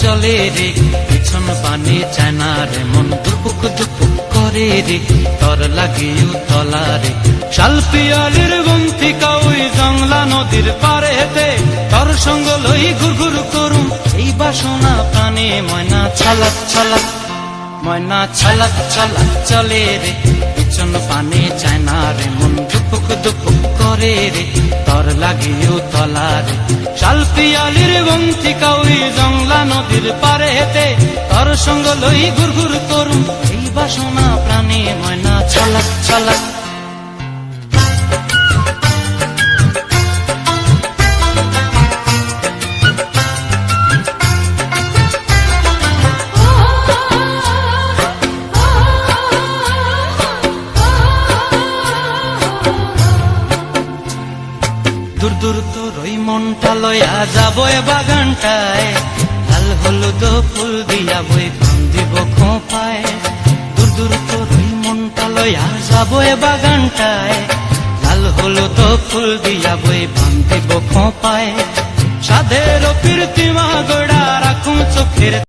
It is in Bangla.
চলে রে, পিছন পানে চায় না রে, মন দুপুক দুপুক করে রে, তর লাগিও তলা রে। শাল পিয়ালির ওই জংলা নদীর পারে হেতে তর সঙ্গ লই ঘুর ঘুর করুম, এই বাসনা প্রাণে ময়না ছালাক ছালাক ময়না ছালাক ছালাক চলে রে, পিছন পানে চায় না রে, মন দুপুক দুপুক করে রে, তর লাগিও তলার রে। শাল পিয়ালির বন্তিকা ওই জংলা নদীর পারে হেতে তর সঙ্গ লই ঘুর ঘুর করুম, এই বাসনা প্রাণে ময়না ছলক ছালাক দূর দূর তোর ওই মনটা লয়া যাব এ বাগানটায়। লাল হলুদ ফুল দিয়া বই গান দিব খোপায়। দূর দূর তোর ওই মনটা লয়া যাব এ বাগানটায়। লাল হলুদ ফুল দিয়া বই বান দিব খোপায়। সাধের